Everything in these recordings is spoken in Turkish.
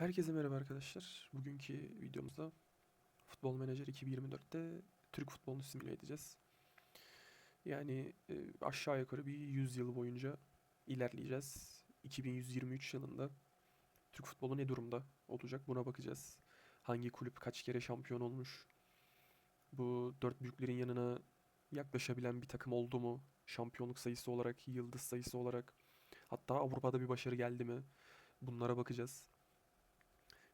Herkese merhaba arkadaşlar. Bugünkü videomuzda Futbol Manager 2024'te Türk futbolunu simüle edeceğiz. Yani e, aşağı yukarı bir 100 yıl boyunca ilerleyeceğiz. 2123 yılında Türk futbolu ne durumda olacak buna bakacağız. Hangi kulüp kaç kere şampiyon olmuş? Bu dört büyüklerin yanına yaklaşabilen bir takım oldu mu? Şampiyonluk sayısı olarak, yıldız sayısı olarak. Hatta Avrupa'da bir başarı geldi mi? Bunlara bakacağız.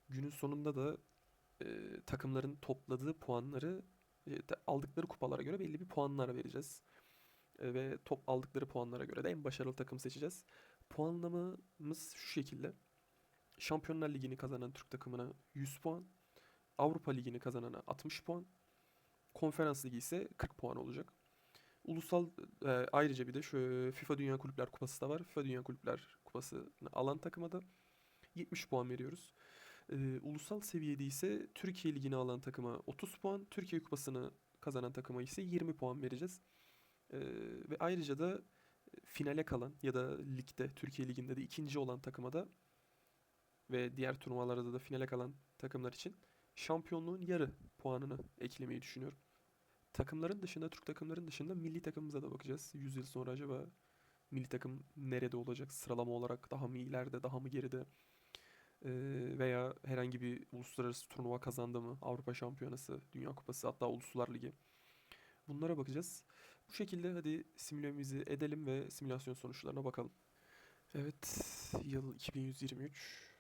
Günün sonunda da e, takımların topladığı puanları e, aldıkları kupalara göre belli bir puanlar vereceğiz. E, ve top aldıkları puanlara göre de en başarılı takım seçeceğiz. Puanlamamız şu şekilde. Şampiyonlar Ligi'ni kazanan Türk takımına 100 puan, Avrupa Ligi'ni kazanana 60 puan, Konferans Ligi ise 40 puan olacak. Ulusal e, ayrıca bir de şu FIFA Dünya Kulüpler Kupası da var. FIFA Dünya Kulüpler Kupası'nı alan takıma da 70 puan veriyoruz. Ee, ulusal seviyede ise Türkiye Ligi'ni alan takıma 30 puan, Türkiye Kupası'nı kazanan takıma ise 20 puan vereceğiz. Ee, ve ayrıca da finale kalan ya da ligde, Türkiye Ligi'nde de ikinci olan takıma da ve diğer turnuvalarda da finale kalan takımlar için şampiyonluğun yarı puanını eklemeyi düşünüyorum. Takımların dışında, Türk takımların dışında milli takımımıza da bakacağız. 100 yıl sonra acaba milli takım nerede olacak? Sıralama olarak daha mı ileride, daha mı geride? Ee, veya herhangi bir uluslararası turnuva kazandı mı? Avrupa Şampiyonası, Dünya Kupası hatta Uluslar Ligi. Bunlara bakacağız. Bu şekilde hadi simülemizi edelim ve simülasyon sonuçlarına bakalım. Evet, yıl 2123.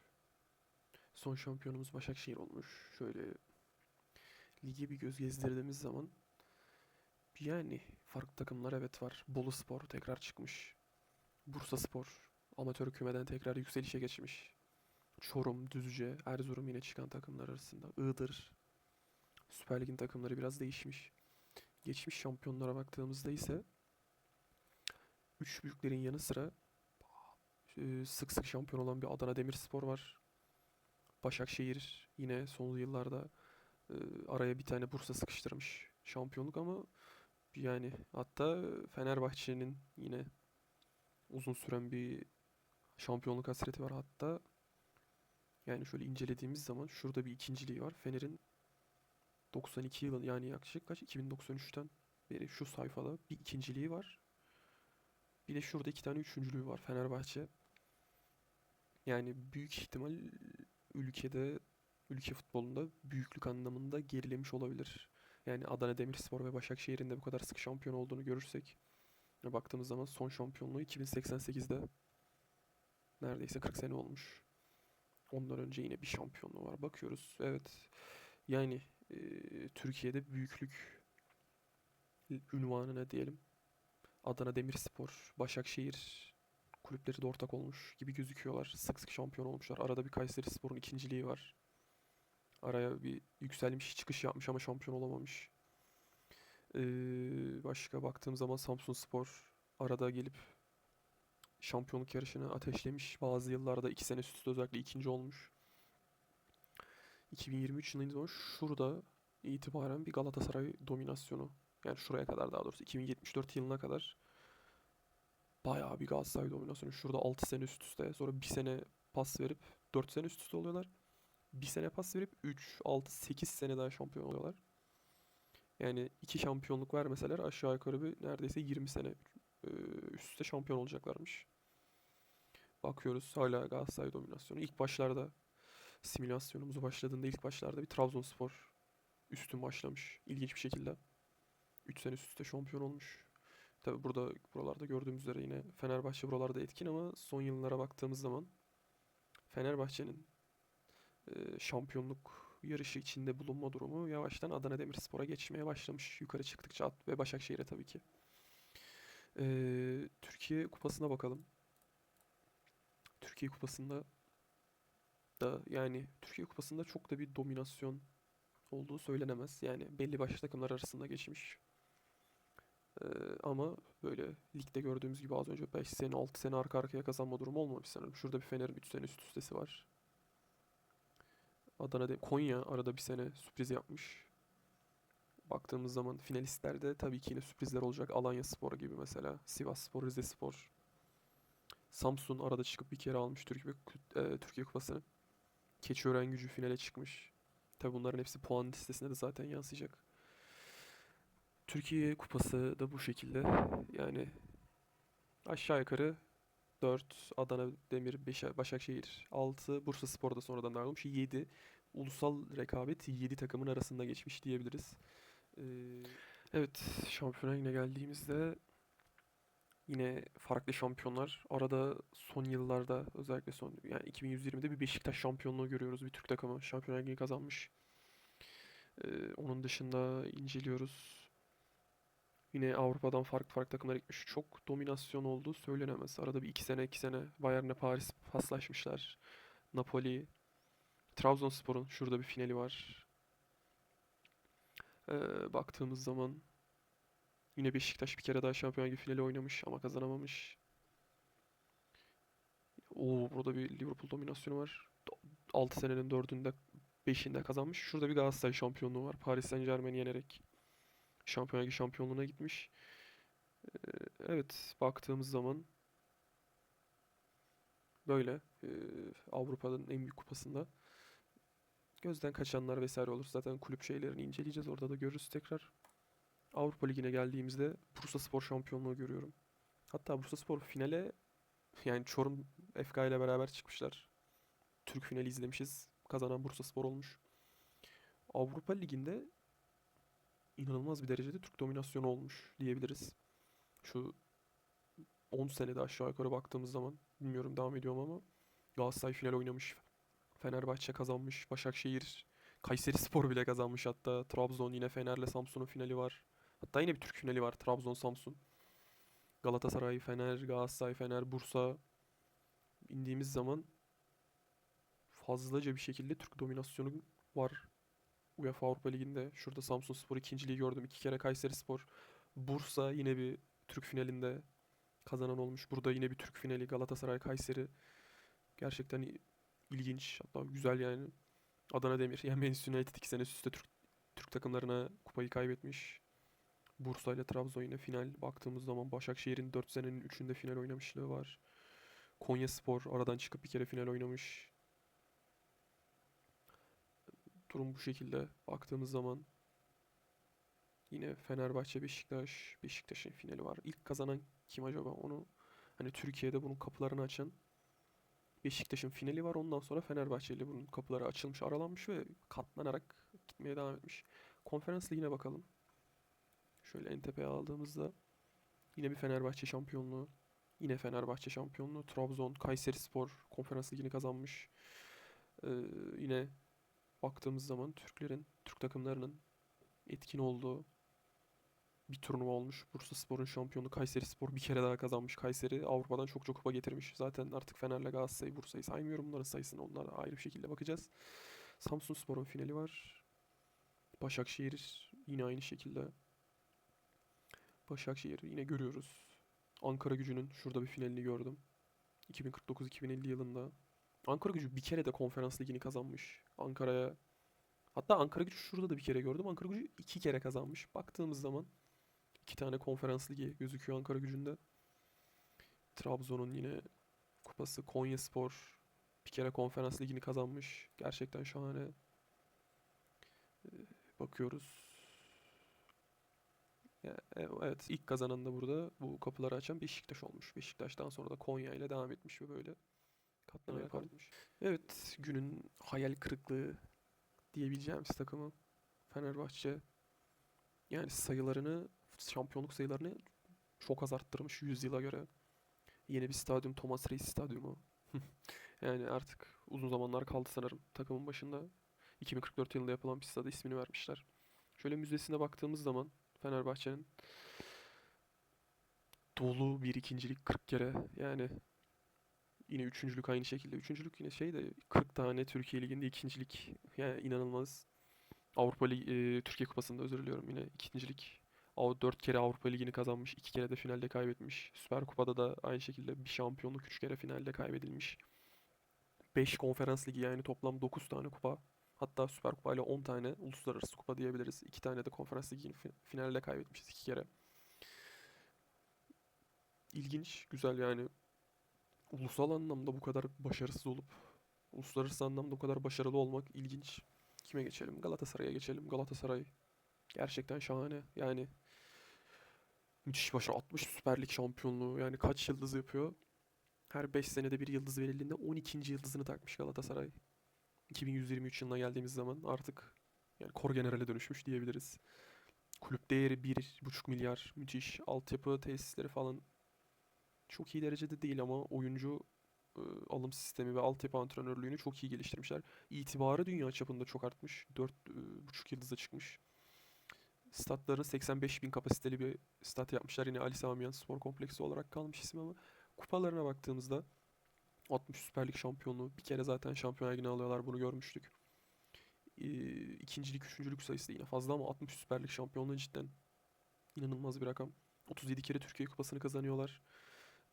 Son şampiyonumuz Başakşehir olmuş. Şöyle lige bir göz gezdirdiğimiz zaman yani farklı takımlar evet var. Bolu Spor tekrar çıkmış. Bursa Spor amatör kümeden tekrar yükselişe geçmiş. Çorum, Düzce, Erzurum yine çıkan takımlar arasında. Iğdır. Süper Lig'in takımları biraz değişmiş. Geçmiş şampiyonlara baktığımızda ise üç büyüklerin yanı sıra e, sık sık şampiyon olan bir Adana Demirspor var. Başakşehir yine son yıllarda e, araya bir tane Bursa sıkıştırmış şampiyonluk ama yani hatta Fenerbahçe'nin yine uzun süren bir şampiyonluk hasreti var hatta yani şöyle incelediğimiz zaman şurada bir ikinciliği var. Fener'in 92 yıl yani yaklaşık kaç 2093'ten beri şu sayfada bir ikinciliği var. Bir de şurada iki tane üçüncülüğü var Fenerbahçe. Yani büyük ihtimal ülkede ülke futbolunda büyüklük anlamında gerilemiş olabilir. Yani Adana Demirspor ve Başakşehir'in de bu kadar sık şampiyon olduğunu görürsek baktığımız zaman son şampiyonluğu 2088'de neredeyse 40 sene olmuş. Ondan önce yine bir şampiyonluğu var. Bakıyoruz. Evet. Yani e, Türkiye'de büyüklük ünvanına diyelim. Adana Demirspor, Başakşehir kulüpleri de ortak olmuş gibi gözüküyorlar. Sık sık şampiyon olmuşlar. Arada bir Kayserispor'un ikinciliği var. Araya bir yükselmiş, çıkış yapmış ama şampiyon olamamış. Ee, başka baktığım zaman Samsunspor arada gelip şampiyonluk yarışını ateşlemiş. Bazı yıllarda iki sene üst üste özellikle ikinci olmuş. 2023 yılında şurada itibaren bir Galatasaray dominasyonu. Yani şuraya kadar daha doğrusu 2074 yılına kadar bayağı bir Galatasaray dominasyonu. Şurada 6 sene üst üste sonra bir sene pas verip 4 sene üst üste oluyorlar. Bir sene pas verip 3, 6, 8 sene daha şampiyon oluyorlar. Yani iki şampiyonluk vermeseler aşağı yukarı bir neredeyse 20 sene üst üste şampiyon olacaklarmış. Bakıyoruz hala Galatasaray dominasyonu. İlk başlarda simülasyonumuzu başladığında ilk başlarda bir Trabzonspor üstün başlamış. İlginç bir şekilde. 3 sene üst üste şampiyon olmuş. Tabi burada buralarda gördüğümüz üzere yine Fenerbahçe buralarda etkin ama son yıllara baktığımız zaman Fenerbahçe'nin e, şampiyonluk yarışı içinde bulunma durumu yavaştan Adana Demirspor'a geçmeye başlamış. Yukarı çıktıkça at ve Başakşehir'e tabii ki. E, Türkiye Kupası'na bakalım. Türkiye Kupası'nda da yani Türkiye Kupası'nda çok da bir dominasyon olduğu söylenemez. Yani belli başlı takımlar arasında geçmiş. Ee, ama böyle ligde gördüğümüz gibi az önce 5 sene 6 sene arka arkaya kazanma durumu olmamış sanırım. Şurada bir Fener'in 3 sene üst üstesi var. Adana'da Konya arada bir sene sürpriz yapmış. Baktığımız zaman finalistlerde tabii ki yine sürprizler olacak. Alanya Spor gibi mesela. Sivas Spor, Rize Spor. Samsun arada çıkıp bir kere almış Türkiye, e, Türkiye Kupası'nı. Keçiören Gücü finale çıkmış. Tabi bunların hepsi puan listesine de zaten yansıyacak. Türkiye Kupası da bu şekilde. Yani aşağı yukarı 4, Adana Demir, 5, Başakşehir 6, Bursa Spor da sonradan dahil olmuş 7. Ulusal rekabet 7 takımın arasında geçmiş diyebiliriz. Ee, evet, şampiyona yine geldiğimizde yine farklı şampiyonlar. Arada son yıllarda özellikle son yani 2120'de bir Beşiktaş şampiyonluğu görüyoruz. Bir Türk takımı Şampiyonlar Ligi kazanmış. Ee, onun dışında inceliyoruz. Yine Avrupa'dan farklı farklı takımlar gitmiş. Çok dominasyon olduğu söylenemez. Arada bir iki sene iki sene Bayern'le Paris paslaşmışlar. Napoli, Trabzonspor'un şurada bir finali var. Ee, baktığımız zaman yine Beşiktaş bir kere daha Şampiyonlar Ligi finali oynamış ama kazanamamış. Oo, burada bir Liverpool dominasyonu var. 6 senenin 4'ünde 5'inde kazanmış. Şurada bir Galatasaray şampiyonluğu var. Paris Saint-Germain'i yenerek Şampiyonlar Ligi şampiyonluğuna gitmiş. Ee, evet, baktığımız zaman böyle ee, Avrupa'nın en büyük kupasında gözden kaçanlar vesaire olur. Zaten kulüp şeylerini inceleyeceğiz. Orada da görürüz tekrar. Avrupa Ligi'ne geldiğimizde Bursaspor şampiyonluğu görüyorum. Hatta Bursaspor finale yani Çorum FK ile beraber çıkmışlar. Türk finali izlemişiz. Kazanan Bursaspor olmuş. Avrupa Ligi'nde inanılmaz bir derecede Türk dominasyonu olmuş diyebiliriz. Şu 10 senede aşağı yukarı baktığımız zaman bilmiyorum devam ediyorum ama Galatasaray final oynamış. Fenerbahçe kazanmış. Başakşehir, Kayseri Spor bile kazanmış hatta. Trabzon yine Fener'le Samsun'un finali var. Hatta yine bir Türk finali var. Trabzon Samsun. Galatasaray, Fener, Galatasaray, Fener, Bursa indiğimiz zaman fazlaca bir şekilde Türk dominasyonu var. UEFA Avrupa Ligi'nde. Şurada Samsun Spor ikinciliği gördüm. iki kere Kayseri Spor. Bursa yine bir Türk finalinde kazanan olmuş. Burada yine bir Türk finali Galatasaray Kayseri. Gerçekten ilginç. Hatta güzel yani. Adana Demir. Yani Manchester United iki sene üst üste Türk, Türk takımlarına kupayı kaybetmiş. Bursa ile Trabzon yine final. Baktığımız zaman Başakşehir'in 4 senenin 3'ünde final oynamışlığı var. Konyaspor aradan çıkıp bir kere final oynamış. Durum bu şekilde baktığımız zaman yine Fenerbahçe Beşiktaş Beşiktaş'ın finali var. İlk kazanan kim acaba? Onu hani Türkiye'de bunun kapılarını açan Beşiktaş'ın finali var. Ondan sonra Fenerbahçe ile bunun kapıları açılmış, aralanmış ve katlanarak gitmeye devam etmiş. Konferans ligine bakalım. Şöyle en tepeye aldığımızda yine bir Fenerbahçe şampiyonluğu. Yine Fenerbahçe şampiyonluğu. Trabzon, Kayserispor konferans ligini kazanmış. Ee, yine baktığımız zaman Türklerin, Türk takımlarının etkin olduğu bir turnuva olmuş. Bursaspor'un şampiyonu Kayserispor bir kere daha kazanmış. Kayseri Avrupa'dan çok çok kupa getirmiş. Zaten artık Fener'le Galatasaray, Bursa'yı saymıyorum. Bunların sayısını onlara ayrı bir şekilde bakacağız. Samsunspor'un finali var. Başakşehir yine aynı şekilde. Başakşehir yine görüyoruz. Ankara Gücü'nün şurada bir finalini gördüm. 2049-2050 yılında. Ankara Gücü bir kere de konferans ligini kazanmış. Ankara'ya Hatta Ankara Gücü şurada da bir kere gördüm. Ankara Gücü iki kere kazanmış. Baktığımız zaman iki tane konferans ligi gözüküyor Ankara Gücü'nde. Trabzon'un yine kupası Konyaspor bir kere konferans ligini kazanmış. Gerçekten şahane. Ee, Bakıyoruz. E- evet ilk kazanan da burada bu kapıları açan Beşiktaş olmuş. Beşiktaş'tan sonra da Konya ile devam etmiş ve böyle katlamaya kalkmış. Evet günün hayal kırıklığı diyebileceğimiz takımı Fenerbahçe yani sayılarını şampiyonluk sayılarını çok az arttırmış 100 yıla göre. Yeni bir stadyum Thomas Reis stadyumu. Yani artık uzun zamanlar kaldı sanırım takımın başında. 2044 yılında yapılan bir stada ismini vermişler. Şöyle müzesine baktığımız zaman Fenerbahçe'nin dolu bir ikincilik 40 kere yani yine üçüncülük aynı şekilde. Üçüncülük yine şey de 40 tane Türkiye Ligi'nde ikincilik. Yani inanılmaz. Avrupa Ligi, e, Türkiye Kupası'nda özür diliyorum yine ikincilik. O 4 kere Avrupa Ligi'ni kazanmış, 2 kere de finalde kaybetmiş. Süper Kupa'da da aynı şekilde bir şampiyonluk 3 kere finalde kaybedilmiş. 5 konferans ligi yani toplam 9 tane kupa. Hatta Süper Kupa ile 10 tane uluslararası kupa diyebiliriz. 2 tane de konferans ligini fi- finalde kaybetmişiz 2 kere. İlginç, güzel yani. Ulusal anlamda bu kadar başarısız olup Uluslararası anlamda o kadar başarılı olmak ilginç. Kime geçelim? Galatasaray'a geçelim. Galatasaray gerçekten şahane. Yani müthiş başarı. 60 Süper Lig şampiyonluğu. Yani kaç yıldız yapıyor? Her 5 senede bir yıldız verildiğinde 12. yıldızını takmış Galatasaray. 2123 yılına geldiğimiz zaman artık yani kor generale dönüşmüş diyebiliriz. Kulüp değeri 1,5 milyar. Müthiş. Altyapı tesisleri falan çok iyi derecede değil ama oyuncu e, alım sistemi ve altyapı antrenörlüğünü çok iyi geliştirmişler. İtibarı dünya çapında çok artmış. 4,5 yıldıza çıkmış. Statların 85 bin kapasiteli bir stat yapmışlar. Yine Ali Sami Yen Spor Kompleksi olarak kalmış isim ama kupalarına baktığımızda 60 Süper Lig şampiyonluğu. Bir kere zaten şampiyon ligini alıyorlar bunu görmüştük. Ee, ikincilik, üçüncülük sayısı da yine fazla ama 60 Süper Lig şampiyonluğu cidden inanılmaz bir rakam. 37 kere Türkiye Kupası'nı kazanıyorlar.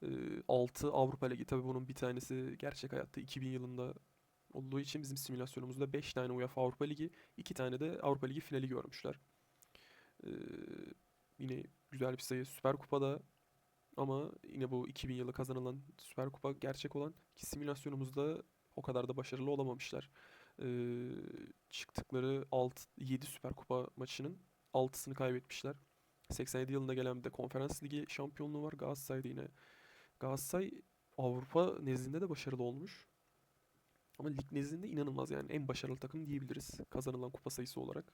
Ee, 6 Avrupa Ligi tabii bunun bir tanesi gerçek hayatta 2000 yılında olduğu için bizim simülasyonumuzda 5 tane UEFA Avrupa Ligi, 2 tane de Avrupa Ligi finali görmüşler. Ee, yine güzel bir sayı. Süper Kupa'da ama yine bu 2000 yılı kazanılan Süper Kupa gerçek olan ki simülasyonumuzda o kadar da başarılı olamamışlar. Ee, çıktıkları 6 7 Süper Kupa maçının 6'sını kaybetmişler. 87 yılında gelen bir de Konferans Ligi şampiyonluğu var. Galatasaray'da yine. Galatasaray Avrupa nezdinde de başarılı olmuş. Ama lig nezdinde inanılmaz yani en başarılı takım diyebiliriz kazanılan kupa sayısı olarak.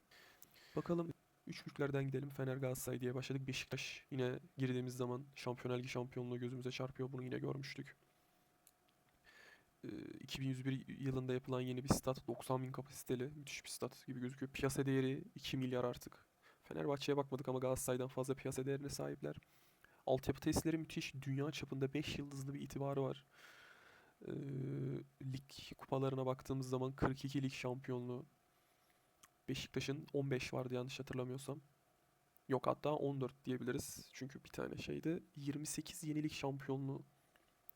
Bakalım üç büyüklerden gidelim. Fener Galatasaray diye başladık. Beşiktaş yine girdiğimiz zaman Şampiyonlar Ligi şampiyonluğu gözümüze çarpıyor. Bunu yine görmüştük. Ee, 2101 yılında yapılan yeni bir stat 90 bin kapasiteli müthiş bir stat gibi gözüküyor. Piyasa değeri 2 milyar artık. Fenerbahçe'ye bakmadık ama Galatasaray'dan fazla piyasa değerine sahipler. Altyapı tesisleri müthiş. Dünya çapında 5 yıldızlı bir itibarı var. Ee, lig kupalarına baktığımız zaman 42 lig şampiyonluğu. Beşiktaş'ın 15 vardı yanlış hatırlamıyorsam. Yok hatta 14 diyebiliriz. Çünkü bir tane şeydi. 28 yenilik şampiyonluğu.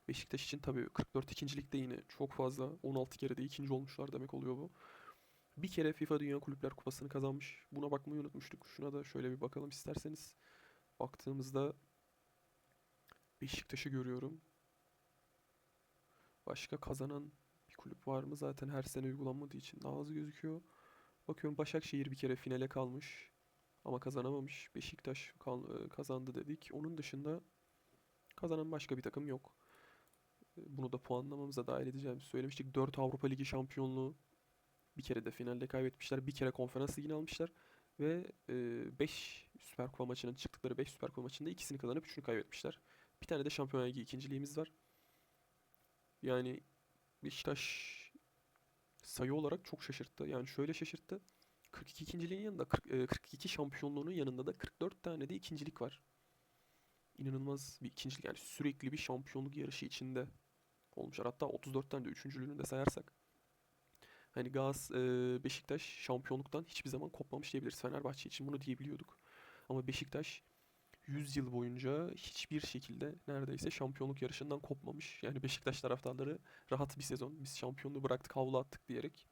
Beşiktaş için tabii 44 ikincilikte yine çok fazla. 16 kere de ikinci olmuşlar demek oluyor bu. Bir kere FIFA Dünya Kulüpler Kupası'nı kazanmış. Buna bakmayı unutmuştuk. Şuna da şöyle bir bakalım isterseniz. Baktığımızda Beşiktaş'ı görüyorum. Başka kazanan bir kulüp var mı? Zaten her sene uygulanmadığı için daha az gözüküyor. Bakıyorum Başakşehir bir kere finale kalmış. Ama kazanamamış. Beşiktaş e, kazandı dedik. Onun dışında kazanan başka bir takım yok. E, Bunu da puanlamamıza dahil edeceğimizi söylemiştik. 4 Avrupa Ligi şampiyonluğu bir kere de finalde kaybetmişler. Bir kere konferans ligini almışlar. Ve 5 Süper Kupa maçının çıktıkları 5 Süper Kupa maçında ikisini kazanıp üçünü kaybetmişler. Bir tane de Şampiyonlar Ligi ikinciliğimiz var. Yani Beşiktaş sayı olarak çok şaşırttı. Yani şöyle şaşırttı. 42 ikinciliğin yanında 40, e, 42 şampiyonluğunun yanında da 44 tane de ikincilik var. İnanılmaz bir ikincilik yani sürekli bir şampiyonluk yarışı içinde olmuşlar. Hatta 34 tane de üçüncülüğünü de sayarsak. Hani Gaz e, Beşiktaş şampiyonluktan hiçbir zaman kopmamış diyebiliriz. Fenerbahçe için bunu diyebiliyorduk. Ama Beşiktaş 100 yıl boyunca hiçbir şekilde neredeyse şampiyonluk yarışından kopmamış. Yani Beşiktaş taraftarları rahat bir sezon biz şampiyonluğu bıraktık havlu attık diyerek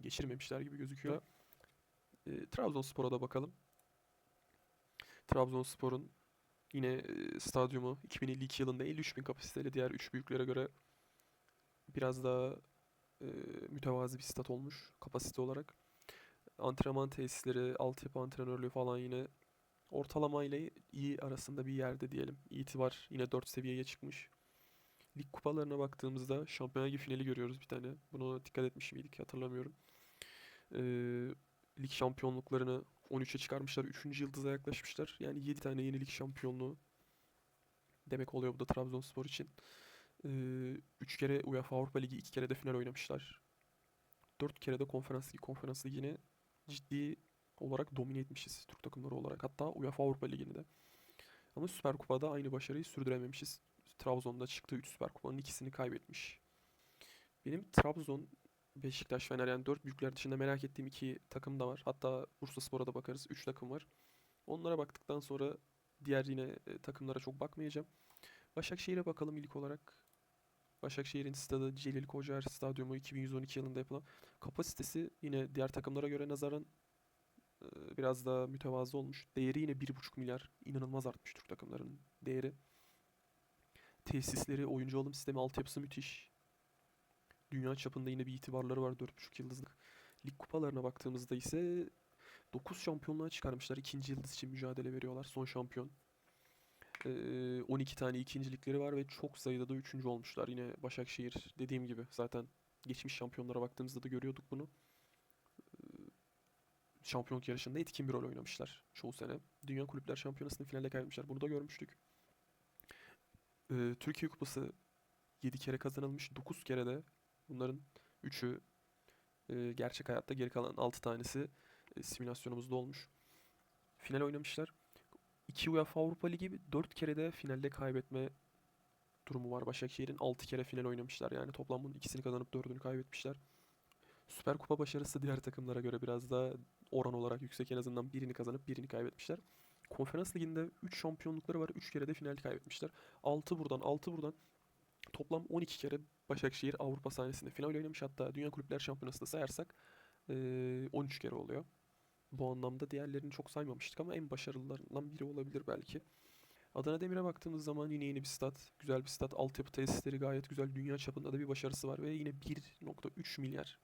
geçirmemişler gibi gözüküyor. E, Trabzonspor'a da bakalım. Trabzonspor'un yine e, stadyumu 2052 yılında 53 bin kapasiteli diğer 3 büyüklere göre biraz daha e, mütevazi bir stat olmuş kapasite olarak. Antrenman tesisleri, altyapı antrenörlüğü falan yine ortalama ile iyi arasında bir yerde diyelim. İtibar yine 4 seviyeye çıkmış. Lig kupalarına baktığımızda Şampiyonlar Ligi finali görüyoruz bir tane. Buna dikkat etmiş miydik hatırlamıyorum. Ee, lig şampiyonluklarını 13'e çıkarmışlar. 3. yıldıza yaklaşmışlar. Yani 7 tane yeni lig şampiyonluğu demek oluyor bu da Trabzonspor için. 3 kere UEFA Avrupa Ligi, 2 kere de final oynamışlar. 4 kere de Konferans Ligi, Konferans Ligi'ni ciddi olarak domine etmişiz Türk takımları olarak. Hatta UEFA Avrupa Ligi'ni de. Ama Süper Kupa'da aynı başarıyı sürdürememişiz. Trabzon'da çıktığı 3 Süper Kupa'nın ikisini kaybetmiş. Benim Trabzon, Beşiktaş, Fener yani 4 büyükler dışında merak ettiğim iki takım da var. Hatta Bursaspor'a da bakarız. 3 takım var. Onlara baktıktan sonra diğer yine e, takımlara çok bakmayacağım. Başakşehir'e bakalım ilk olarak. Başakşehir'in stadı Celil Kocaer Stadyumu 2112 yılında yapılan kapasitesi yine diğer takımlara göre nazaran biraz daha mütevazı olmuş. Değeri yine 1,5 milyar. İnanılmaz artmış Türk takımlarının değeri. Tesisleri, oyuncu alım sistemi, altyapısı müthiş. Dünya çapında yine bir itibarları var 4.5 yıldızlık. Lig kupalarına baktığımızda ise 9 şampiyonluğa çıkarmışlar. İkinci yıldız için mücadele veriyorlar. Son şampiyon. Ee, 12 tane ikincilikleri var ve çok sayıda da üçüncü olmuşlar. Yine Başakşehir dediğim gibi zaten geçmiş şampiyonlara baktığımızda da görüyorduk bunu. Şampiyonluk yarışında etkin bir rol oynamışlar çoğu sene. Dünya Kulüpler Şampiyonası'nı finalde kaybetmişler. Bunu da görmüştük. Ee, Türkiye Kupası 7 kere kazanılmış. 9 kere de bunların 3'ü e, gerçek hayatta geri kalan 6 tanesi e, simülasyonumuzda olmuş. Final oynamışlar. 2 UEFA Avrupa Ligi 4 kere de finalde kaybetme durumu var. Başakşehir'in 6 kere final oynamışlar. Yani toplam bunun ikisini kazanıp 4'ünü kaybetmişler. Süper Kupa başarısı diğer takımlara göre biraz daha oran olarak yüksek. En azından birini kazanıp birini kaybetmişler. Konferans Ligi'nde 3 şampiyonlukları var. 3 kere de final kaybetmişler. 6 buradan 6 buradan. Toplam 12 kere Başakşehir Avrupa sahnesinde final oynamış. Hatta Dünya Kulüpler Şampiyonası'nda sayarsak eee, 13 kere oluyor. Bu anlamda diğerlerini çok saymamıştık ama en başarılılarından biri olabilir belki. Adana Demir'e baktığımız zaman yine yeni bir stat. Güzel bir stat. Altyapı tesisleri gayet güzel. Dünya çapında da bir başarısı var ve yine 1.3 milyar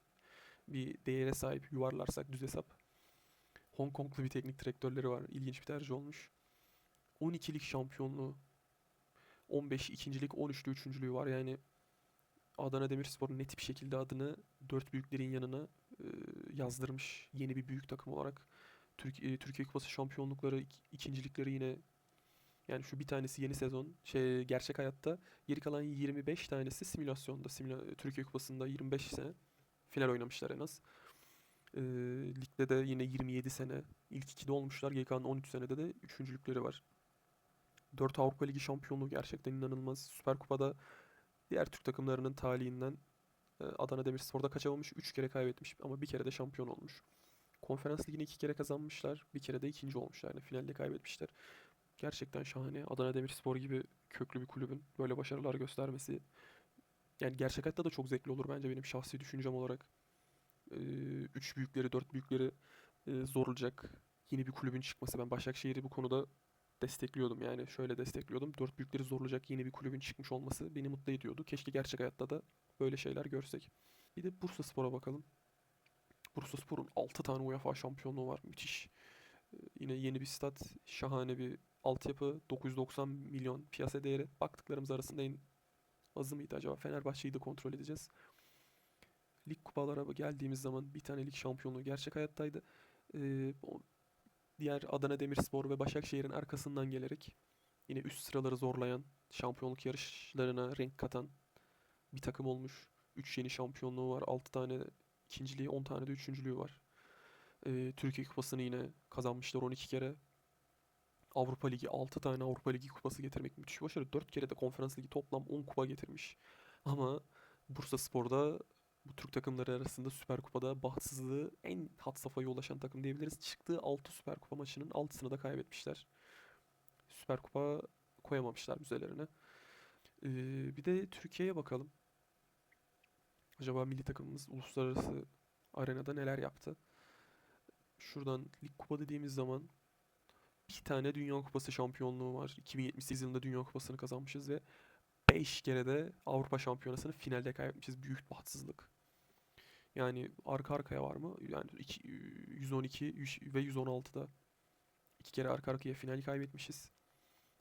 bir değere sahip yuvarlarsak düz hesap. Hong Konglu bir teknik direktörleri var. İlginç bir tercih olmuş. 12'lik şampiyonluğu 15 ikincilik 13'lü üçüncülüğü var. Yani Adana Demirspor net bir şekilde adını dört büyüklerin yanına e, yazdırmış yeni bir büyük takım olarak. Türk, e, Türkiye Kupası şampiyonlukları, ik- ikincilikleri yine yani şu bir tanesi yeni sezon şey gerçek hayatta geri kalan 25 tanesi simülasyonda. Simüla, Türkiye Kupası'nda 25 sene final oynamışlar en az. E, ligde de yine 27 sene ilk ikide olmuşlar. Kalan 13 senede de üçüncülükleri var. 4 Avrupa Ligi şampiyonluğu gerçekten inanılmaz. Süper Kupa'da diğer Türk takımlarının talihinden e, Adana Demirspor'da kaçamamış. 3 kere kaybetmiş ama bir kere de şampiyon olmuş. Konferans Ligi'ni 2 kere kazanmışlar. Bir kere de ikinci olmuşlar. Yani finalde kaybetmişler. Gerçekten şahane. Adana Demirspor gibi köklü bir kulübün böyle başarılar göstermesi. Yani gerçek hayatta da çok zevkli olur bence benim şahsi düşüncem olarak. 3 büyükleri, 4 büyükleri e, zorlayacak yeni bir kulübün çıkması. Ben Başakşehir'i bu konuda destekliyordum yani şöyle destekliyordum. Dört büyükleri zorlayacak yeni bir kulübün çıkmış olması beni mutlu ediyordu. Keşke gerçek hayatta da böyle şeyler görsek. Bir de Bursaspor'a bakalım. Bursaspor'un 6 tane UEFA şampiyonluğu var. Müthiş. Ee, Yine yeni bir stat, şahane bir altyapı, 990 milyon piyasa değeri. Baktıklarımız arasında en azı mıydı acaba? Fenerbahçe'yi de kontrol edeceğiz. Lig kupalara geldiğimiz zaman bir tane lig şampiyonluğu gerçek hayattaydı. Ee, diğer Adana Demirspor ve Başakşehir'in arkasından gelerek yine üst sıraları zorlayan, şampiyonluk yarışlarına renk katan bir takım olmuş. 3 yeni şampiyonluğu var. 6 tane ikinciliği, 10 tane de üçüncülüğü var. Ee, Türkiye Kupası'nı yine kazanmışlar 12 kere. Avrupa Ligi 6 tane Avrupa Ligi kupası getirmek müthiş başarı. 4 kere de Konferans Ligi toplam 10 kupa getirmiş. Ama Bursaspor'da bu Türk takımları arasında Süper Kupa'da bahtsızlığı en had safhaya ulaşan takım diyebiliriz. Çıktığı 6 Süper Kupa maçının 6'sını da kaybetmişler. Süper Kupa koyamamışlar müzelerine. Ee, bir de Türkiye'ye bakalım. Acaba milli takımımız uluslararası arenada neler yaptı? Şuradan Lig Kupa dediğimiz zaman bir tane Dünya Kupası şampiyonluğu var. 2078 yılında Dünya Kupası'nı kazanmışız ve 5 kere de Avrupa Şampiyonası'nı finalde kaybetmişiz. Büyük bahtsızlık. Yani arka arkaya var mı? Yani iki- 112 yüz- ve 116'da iki kere arka arkaya final kaybetmişiz.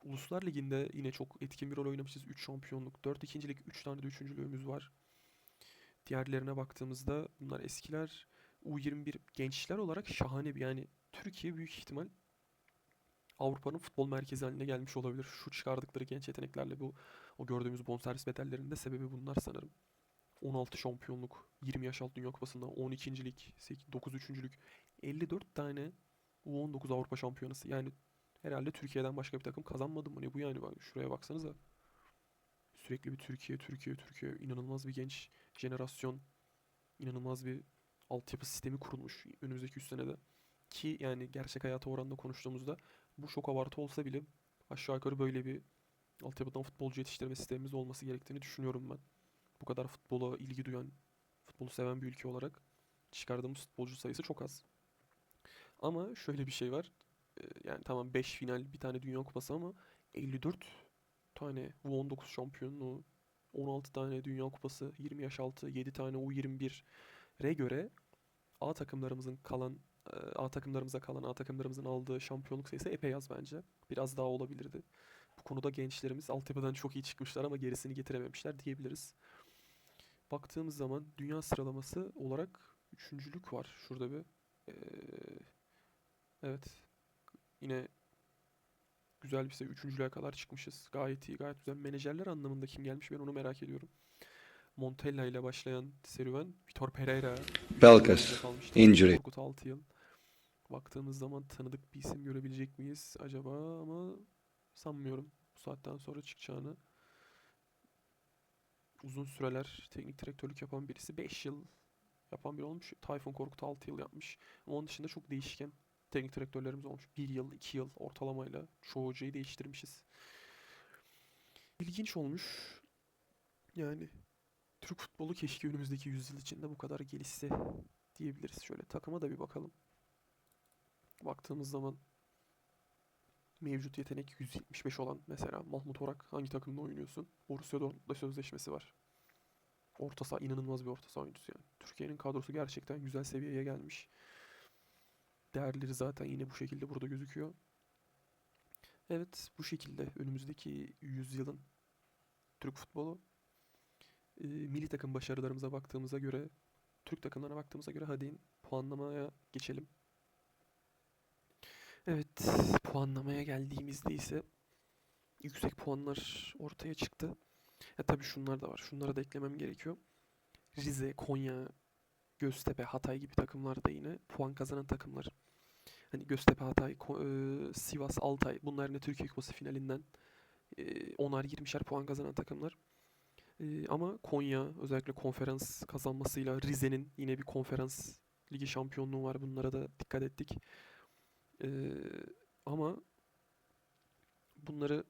Uluslar Ligi'nde yine çok etkin bir rol oynamışız. 3 şampiyonluk, 4 ikincilik, 3 tane de üçüncülüğümüz var. Diğerlerine baktığımızda bunlar eskiler. U21 gençler olarak şahane bir yani Türkiye büyük ihtimal Avrupa'nın futbol merkezi haline gelmiş olabilir. Şu çıkardıkları genç yeteneklerle bu o gördüğümüz bonservis bedellerinin de sebebi bunlar sanırım. 16 şampiyonluk, 20 yaş altı Dünya Kupası'nda, 12.lik, 8, 9 üçüncülük, 54 tane U19 Avrupa Şampiyonası. Yani herhalde Türkiye'den başka bir takım kazanmadı mı? Ne bu yani? Bak, şuraya baksanıza. Sürekli bir Türkiye, Türkiye, Türkiye. İnanılmaz bir genç jenerasyon. inanılmaz bir altyapı sistemi kurulmuş önümüzdeki 3 senede. Ki yani gerçek hayata oranla konuştuğumuzda bu çok abartı olsa bile aşağı yukarı böyle bir altyapıdan futbolcu yetiştirme sistemimiz olması gerektiğini düşünüyorum ben. Bu kadar futbola ilgi duyan, futbolu seven bir ülke olarak çıkardığımız futbolcu sayısı çok az. Ama şöyle bir şey var. Ee, Yani tamam 5 final, bir tane Dünya Kupası ama 54 tane U19 şampiyonluğu 16 tane Dünya Kupası, 20 yaş altı, 7 tane U21'e göre A takımlarımızın kalan e, A takımlarımıza kalan A takımlarımızın aldığı şampiyonluk sayısı epey az bence. Biraz daha olabilirdi. Bu konuda gençlerimiz altyapıdan çok iyi çıkmışlar ama gerisini getirememişler diyebiliriz. Baktığımız zaman dünya sıralaması olarak üçüncülük var. Şurada bir. Ee, evet. Yine güzel bir şey. Üçüncülüğe kadar çıkmışız. Gayet iyi, gayet güzel. Menajerler anlamında kim gelmiş ben onu merak ediyorum. Montella ile başlayan serüven. Vitor Pereira. Kalmıştı. injury. Korkut 6 yıl. Baktığımız zaman tanıdık bir isim görebilecek miyiz acaba ama sanmıyorum bu saatten sonra çıkacağını. Uzun süreler teknik direktörlük yapan birisi 5 yıl yapan biri olmuş. Tayfun Korkut 6 yıl yapmış. Ama onun dışında çok değişken teknik direktörlerimiz olmuş. 1 yıl, 2 yıl ortalamayla çoğu hocayı değiştirmişiz. İlginç olmuş. Yani Türk futbolu keşke önümüzdeki yüzyıl içinde bu kadar gelişse diyebiliriz. Şöyle takıma da bir bakalım. Baktığımız zaman mevcut yetenek 175 olan mesela Mahmut Orak hangi takımda oynuyorsun? Borussia Dortmund'la sözleşmesi var. Orta saha inanılmaz bir orta saha oyuncusu yani. Türkiye'nin kadrosu gerçekten güzel seviyeye gelmiş. Değerleri zaten yine bu şekilde burada gözüküyor. Evet bu şekilde önümüzdeki yüzyılın Türk futbolu e, milli takım başarılarımıza baktığımıza göre Türk takımlarına baktığımıza göre hadi puanlamaya geçelim. Evet, puanlamaya geldiğimizde ise yüksek puanlar ortaya çıktı. Ya tabii şunlar da var. Şunlara da eklemem gerekiyor. Rize, Konya, Göztepe, Hatay gibi takımlar da yine puan kazanan takımlar. Hani Göztepe, Hatay, e, Sivas, Altay bunlar yine Türkiye Kupası finalinden e, 10'ar 20'şer puan kazanan takımlar. E, ama Konya özellikle konferans kazanmasıyla Rize'nin yine bir konferans ligi şampiyonluğu var. Bunlara da dikkat ettik. Ee, ama bunları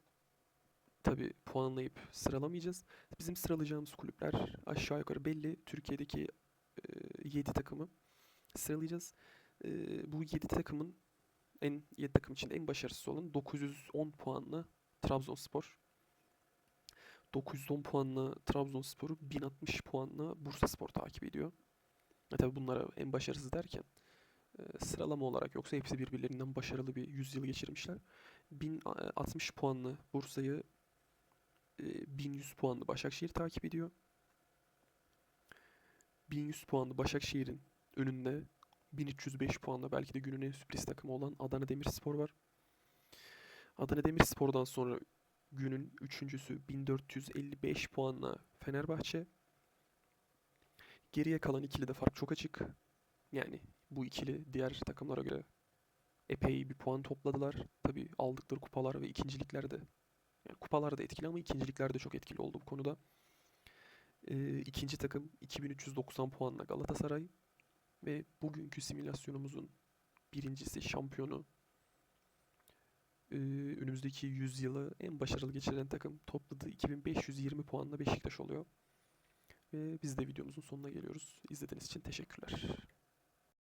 tabii puanlayıp sıralamayacağız. Bizim sıralayacağımız kulüpler aşağı yukarı belli. Türkiye'deki e, 7 takımı sıralayacağız. E, bu 7 takımın en 7 takım için en başarısız olan 910 puanla Trabzonspor. 910 puanla Trabzonspor'u 1060 puanla Bursaspor takip ediyor. E tabii bunlara en başarısız derken sıralama olarak yoksa hepsi birbirlerinden başarılı bir yüzyıl geçirmişler. 1060 puanlı Bursa'yı e, 1100 puanlı Başakşehir takip ediyor. 1100 puanlı Başakşehir'in önünde 1305 puanla belki de günün sürpriz takımı olan Adana Demirspor var. Adana Demirspor'dan sonra günün üçüncüsü 1455 puanla Fenerbahçe. Geriye kalan ikili de fark çok açık. Yani bu ikili diğer takımlara göre epey bir puan topladılar. Tabii aldıkları kupalar ve ikinciliklerde yani kupalar da etkili ama ikincilikler de çok etkili oldu bu konuda. Ee, ikinci takım 2390 puanla Galatasaray ve bugünkü simülasyonumuzun birincisi şampiyonu ee, önümüzdeki yüzyılı en başarılı geçiren takım topladığı 2520 puanla Beşiktaş oluyor. Ve biz de videomuzun sonuna geliyoruz. İzlediğiniz için teşekkürler.